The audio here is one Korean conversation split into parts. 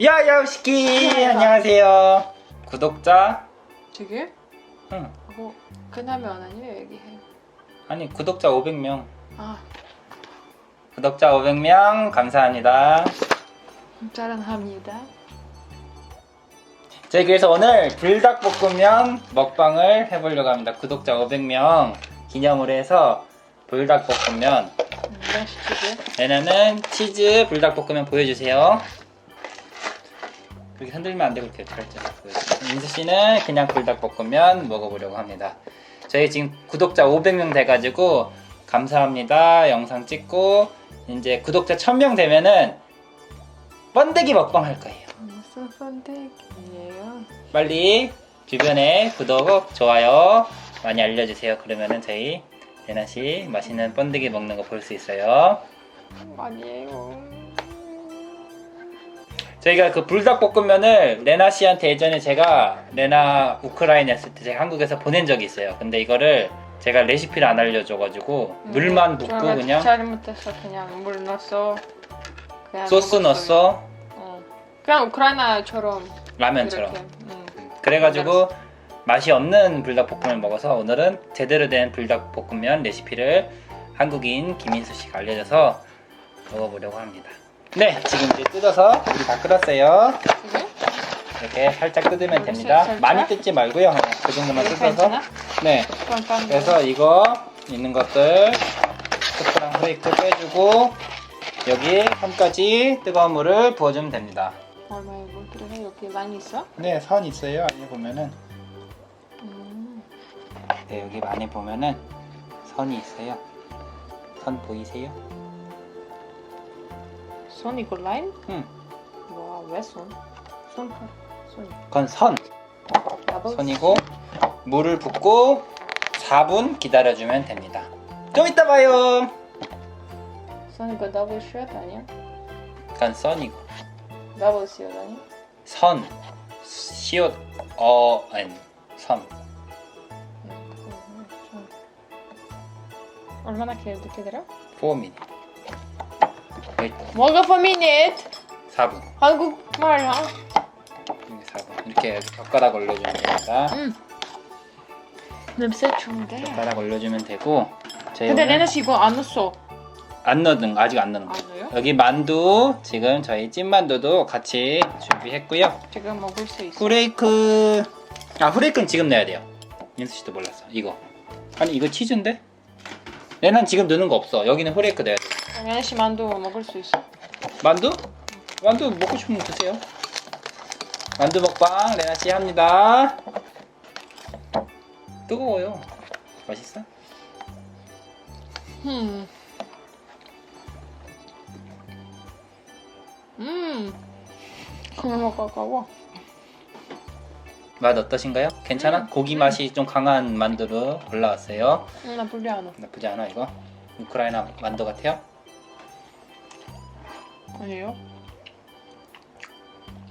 야야우시키 안녕하세요. 구독자 되게? 응뭐 끝나면 아니에요 얘기해. 아니 구독자 500명 아 구독자 500명 감사합니다. 자랑합니다. 저희 그래서 오늘 불닭볶음면 먹방을 해보려고 합니다. 구독자 500명 기념으로 해서 불닭볶음면 음, 맛있지? 얘네는 치즈 불닭볶음면 보여주세요. 그렇게 흔들면 안 되고 이렇게 살짝 보여주세요. 민수 씨는 그냥 불닭볶음면 먹어보려고 합니다. 저희 지금 구독자 500명 돼가지고 감사합니다. 영상 찍고 이제 구독자 1000명 되면은 번데기 먹방 할 거예요. 무슨 선택이에요? 빨리 주변에 구독, 좋아요 많이 알려주세요. 그러면은 저희 예나 씨 맛있는 번데기 먹는 거 볼 수 있어요. 아니에요. 저희가 그 불닭볶음면을 레나 씨한테 예전에 제가 레나 우크라이나 있을 때 제가 한국에서 보낸 적이 있어요. 근데 이거를 제가 레시피를 안 알려줘가지고 물만 붓고 제가 그냥 잘못해서 그냥 물 넣었어. 그냥 소스 먹었어요. 넣었어 어. 그냥 우크라이나처럼 라면처럼. 이렇게. 응. 그래가지고 맛이 없는 불닭볶음면 먹어서 오늘은 제대로 된 불닭볶음면 레시피를 한국인 김인수 씨가 알려줘서 먹어보려고 합니다. 네, 지금 이제 뜯어서 우리 다 끓었어요. 이렇게 살짝 뜯으면 음, 됩니다. 살짝? 많이 뜯지 말고요. 그냥 그 정도만 이렇게 뜯어서. 괜찮아? 네. 그래서 이거 있는 것들 스프랑 후레이크 빼주고 여기 선까지 뜨거운 물을 부어주면 됩니다. 얼마에 물 들어가 여기 많이 있어? 네, 선 있어요. 안에 보면은 음. 네, 여기 안에 보면은 선이 있어요. 선 보이세요? 손 이거 라인? 응. 와, 왜 손? 손, 손. 그건 선. 선이고 물을 붓고 4분 기다려주면 됩니다. 좀 이따 봐요. 손 이거 더블 숏 아니야? 그건 선이고 더블 숏 아니야? 선 시옷 선. 응, 그거는 좀- 얼마나 길- 기다려? 4민. 뭐가 per minute? 4분. 한국말이야? 여기 4분. 이렇게 젓가락 올려주면 됩니다. 응. 냄새 좋은데. 젓가락 올려주면 되고 저희 근데 오늘 레나 씨 이거 안 넣었어. 안 넣는 거 아직 안 넣는 거. 안 넣어요? 여기 만두 지금 저희 찐만두도 같이 준비했고요. 지금 먹을 수 있어. 후레이크 아 후레이크는 지금 넣어야 돼요. 민수 씨도 몰랐어. 이거 아니 이거 치즈인데? 얘는 지금 넣는 거 없어. 여기는 후레이크 넣어야 돼. 레나 씨 만두 먹을 수 있어. 만두? 만두 먹고 싶으면 드세요. 만두 먹방 레나 씨 합니다. 뜨거워요. 맛있어? 음. 음. 그냥 가워. 맛 어떠신가요? 괜찮아? 음. 고기 맛이 좀 강한 만두로 올라왔어요. 응, 나 불리 안 와. 나쁘지 않아 이거? 우크라이나 만두 같아요? 아니에요?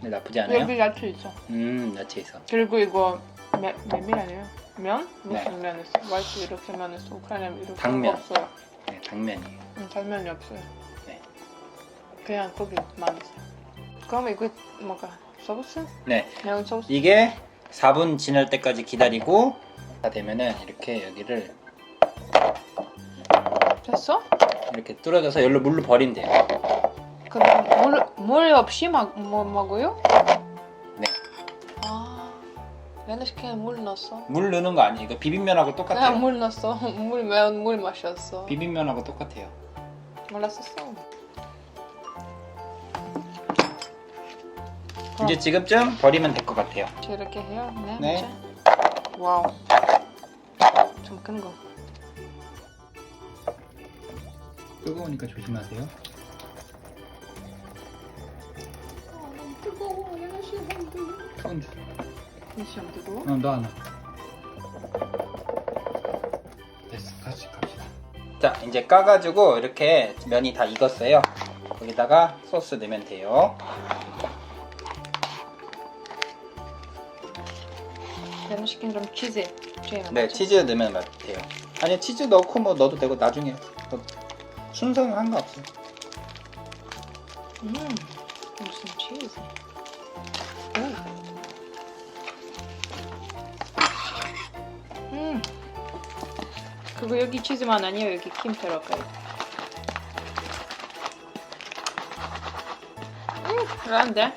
네, 나쁘지 않아요? 여기 야채 있어. 음, 야채 있어. 그리고 이거 메, 메밀 아니에요? 면? 네. 무슨 면 있어? 와이프 이렇게 면 있어. 우크라이나 이렇게 당면. 없어요. 네, 당면이에요. 응, 당면이 없어요. 네. 그냥 고기만 있어. 그럼 이거 뭐가 소스? 네, 매운 소스? 이게 4분 지날 때까지 기다리고 다 되면은 이렇게 여기를 됐어? 이렇게 뚫어져서 열로 물로 돼요. 그럼 물, 물 없이 막, 뭐 먹어요? 네. 아, 씨 그냥 물 넣었어. 물 넣는 거 아니에요. 이거 비빔면하고 똑같아요. 그냥 물 넣었어. 물 매운 물 마셨어. 비빔면하고 똑같아요. 몰랐었어. 이제 지금쯤 버리면 될 것 같아요. 이렇게 해요? 네. 네. 이제? 와우. 좀 큰 거. 뜨거우니까 조심하세요. 이시 안 뜨거워? 어, 너 하나. 됐어, 같이 갑시다. 자, 이제 까가지고 이렇게 면이 다 익었어요. 거기다가 소스 넣으면 돼요. 레나 씨는 좀 치즈. 네? 치즈 넣으면 맛 돼요. 아니, 치즈 넣고 뭐 넣어도 되고 나중에 뭐 순서는 상관없어요. 음, 무슨 치즈? 그거 여기 치즈만 아니에요. 여기 김 들어가요. 음, 란데?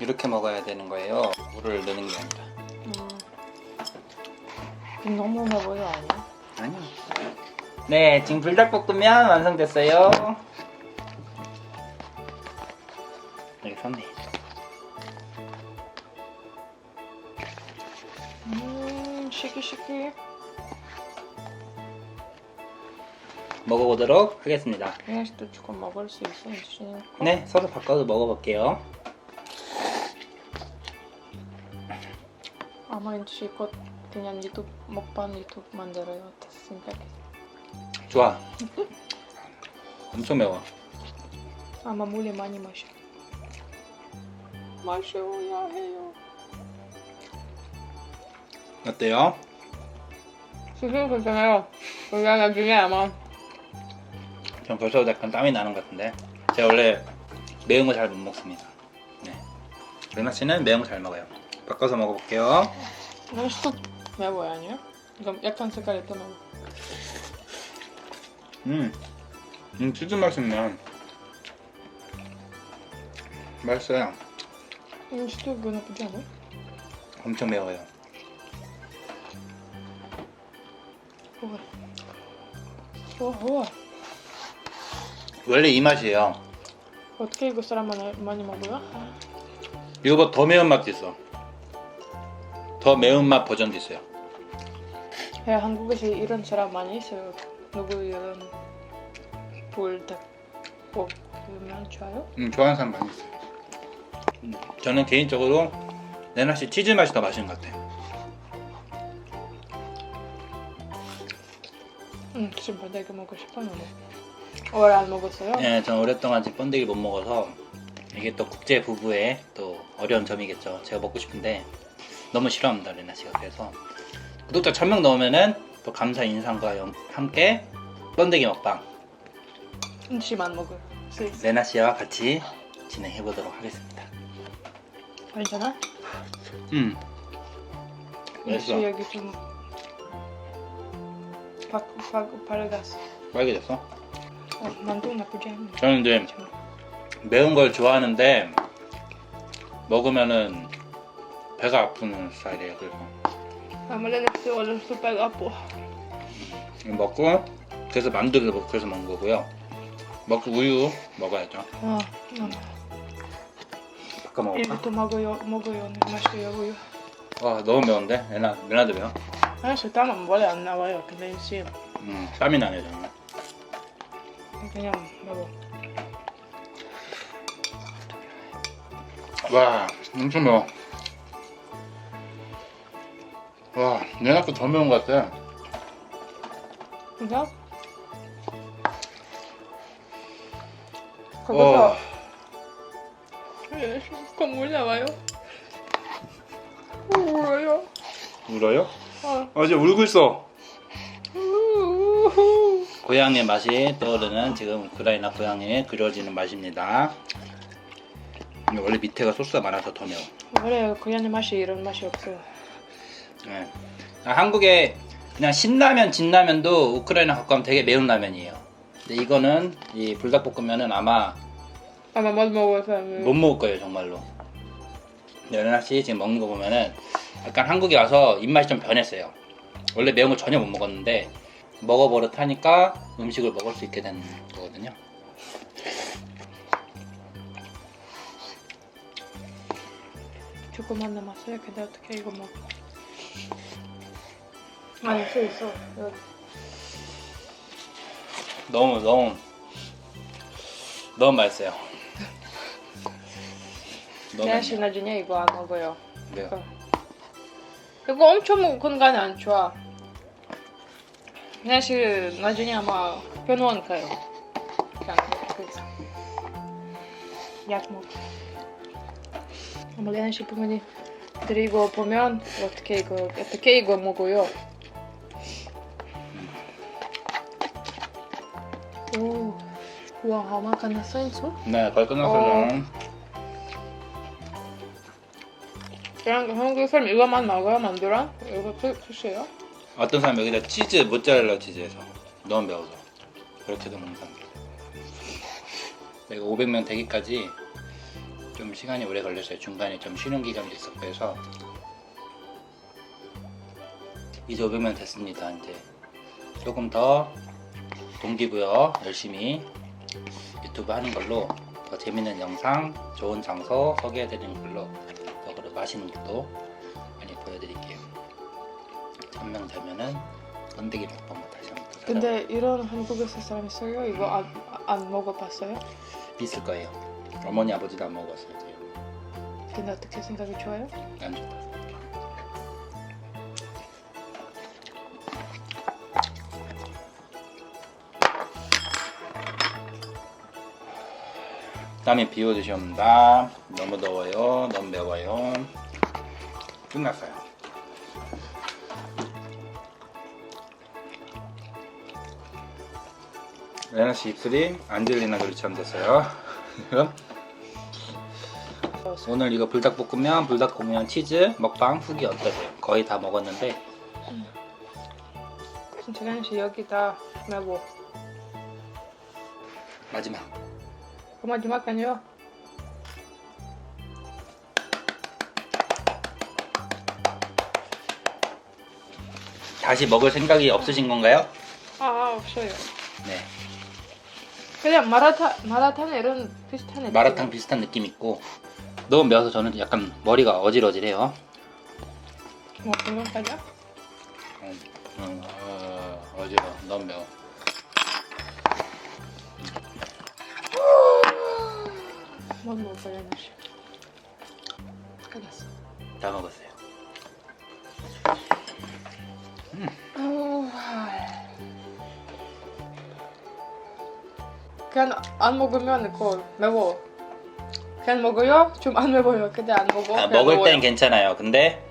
이렇게 먹어야 되는 거예요. 물을 넣는 게 아니라. 음. 너무 매워요, 아니야? 아니요. 네, 지금 불닭볶음면 완성됐어요. 여기 섰네. 음, 시키시키. 먹어보도록 하겠습니다. 그냥 또 조금 먹을 수 있어, 인수씨는. 네, 서로 바꿔서 먹어볼게요. 아마 인수씨 곧 그냥 유튜브 먹방 유튜브 만들어요. 생각해? 좋아. 엄청 매워. 아마 물이 많이 마셔. 마셔야 해요. 어때요? 지금 괜찮아요. 우리가 나중에 아마 전 벌써 약간 땀이 나는 것 같은데. 제가 원래 매운 거 잘 못 먹습니다. 네. 레나 씨는 매운 거 잘 먹어요. 바꿔서 먹어볼게요. 맛있어. 매워요, 아니요? 이거 약간 색깔이 더 매워. 음, 음 치즈 맛있네. 맛있어요. 이거 나쁘지 않아? 엄청 매워요. 원래 이 맛이에요. 어떻게 이거 사람 많이, 많이 먹어요? 이거보다 더 매운 맛도 있어. 더 매운 맛 버전도 있어요. 예, 한국에서 이런 사람 많이 있어요. 누구 이런 불닭 볶으면 좋아요? 음, 좋아하는 사람 많이 있어요. 음, 저는 개인적으로 레나 씨 치즈 맛이 더 맛있는 것 같아요. 응, 지금 불닭이 먹고 싶어요. 오래 안 먹었어요? 네, 저는 오랫동안 지금 번데기 못 먹어서 이게 또 국제 부부의 또 어려운 점이겠죠. 제가 먹고 싶은데 너무 싫어합니다, 레나 씨가. 그래서 구독자 1000명 넘으면은 또 감사 인상과 영- 함께 번데기 먹방 음식만 먹을 수 있어. 레나 씨와 같이 진행해 보도록 하겠습니다. 괜찮아? 음, 음식 맛있어. 여기 좀 박, 박, 밝았어. 빨개졌어? 어, 만두 나쁘지 않네. 저는 이제 매운 걸 좋아하는데 먹으면은 배가 아프는 스타일이에요. 그래서 아무래도 오늘 super 아파. 이거 먹고 그래서 만두를 먹 그래서 먹는 거고요. 먹고 우유 먹어야죠. 어, 어. 바꿔 먹을까? 이것도 먹어요, 먹어요. 맛있어요, 우유. 와 너무 매운데? 레나 레나도 매워? 사실 땀은 원래 안 나와요. 근데 이제 음 땀이 나네 저는. 그냥 먹어. 와 엄청 매워. 와 레나 거더 매운 것 같아. 그죠? 와 거기서 예, 콧물 나와요. 울어요. 울어요? 어. 아 이제 울고 있어. 고향의 맛이 떠오르는 지금 우크라이나 고향에 그려지는 맛입니다. 근데 원래 밑에가 소스가 많아서 더 매워. 원래 고양이 맛이 이런 맛이 없어요. 네. 아, 한국에 그냥 신라면, 진라면도 우크라이나 갖고 가면 되게 매운 라면이에요. 근데 이거는 이 불닭볶음면은 아마 아마 못 먹어서 못 먹을 거예요 정말로. 연아 씨 지금 먹는 거 보면은 약간 한국에 와서 입맛이 좀 변했어요. 원래 매운 거 전혀 못 먹었는데 먹어버릇하니까 음식을 먹을 수 있게 된 거거든요. 조금만 남았어요. 근데 어떻게 이거 먹어? 아니 수 있어. 여기. 너무 너무 너무 맛있어요. 너무 대시 맛있네요. 나중에 이거 안 먹어요. 네. 이거. 이거 엄청 먹고 건강에 안 좋아. 대시 나중에 아마 병원 가요. 그냥 그래서 약 먹어. 아마 레나 씨 부모님 이거 보면 어떻게 이거 어떻게 이거 먹어요? 오 Wow, makan na sensu. 네, 거의 끝났어요. 그냥 한국 사람 이거만 먹어요, 만두랑? 이거 끝, 끝이에요? 어떤 사람 여기다 치즈 모짜렐라 치즈해서 너무 매워서 그렇게도 먹는 사람. 내가 500명 되기까지 좀 시간이 오래 걸렸어요. 중간에 좀 쉬는 기간도 있었고 해서 이제 500명 됐습니다. 이제 조금 더 동기부여 열심히 유튜브 하는 걸로 더 재밌는 영상, 좋은 장소 소개해드리는 걸로 맛있는 것도 많이 보여드릴게요. 천명 되면은 건더기 먹방만 다시 한번 또 근데 이런 한국에서 사람 있어요? 이거 안, 안 먹어봤어요? 있을 거예요. 어머니 아버지도 안 먹었어요. 근데 어떻게 생각이 좋아요? 안 좋다. 땀이 비워주시옵니다. 너무 더워요. 너무 매워요. 끝났어요. 레나 씨 입술이 안젤리나 조리처럼 됐어요. 오늘 이거 불닭볶음면, 불닭볶음면 치즈 먹방 후기 어떠세요? 거의 다 먹었는데 진짜 간식 여기다 매고 마지막 그 마지막 아니요? 다시 먹을 생각이 없으신 건가요? 아, 아 없어요 네. 그냥 마라탕, 마라탕 이런 비슷한 느낌 마라탕 비슷한 느낌 있고 너무 매워서 저는 약간 머리가 어질어질해요. 뭐 그런 거냐? 음, 음, 어, 어지러. 너무 매워. 뭐 먹어요 나시 끝났어 다 먹었어요. 아우, 그냥 안 먹으면 그거 매워 그냥 먹어요? 좀 안 매워요 근데 안 먹어 아, 그냥 먹을 매워요. 땐 괜찮아요. 근데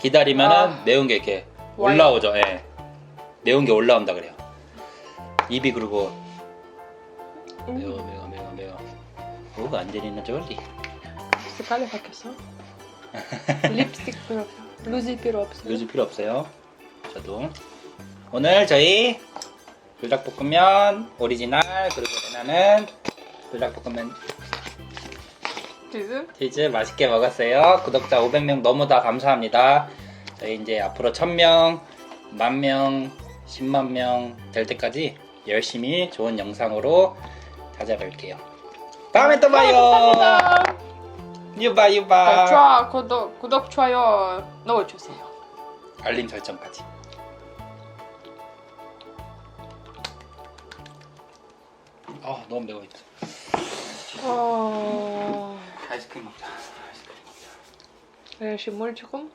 기다리면은 아. 매운 게 이렇게 와요. 올라오죠. 예. 매운 게 올라온다 그래요. 입이 그리고 음, 매워 매워. 오그 안젤리나 졸리. 색깔이 바뀌었어 립스틱 필요 없어 루지 필요 없어 요즘 필요 없어요. 저도 오늘 저희 불닭볶음면 오리지널 그리고 레나는 불닭볶음면 치즈 치즈 맛있게 먹었어요. 구독자 500명 너무 다 감사합니다. 저희 이제 앞으로 1000명, 만명, 10만 명 될 때까지 열심히 좋은 영상으로 찾아뵐게요. 다음에 또 봐요. 감사합니다 유바 유바. 좋아 구독 구독 좋아요 넣어주세요 알림 설정까지. 아 너무 매워 있어. 어... 아이스크림 먹자. 아이스크림. 물 조금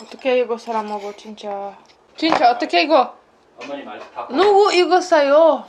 어떻게 이거 사람 먹어 진짜 진짜 어떻게 이거 어머니 말 다. 누구 이거 사요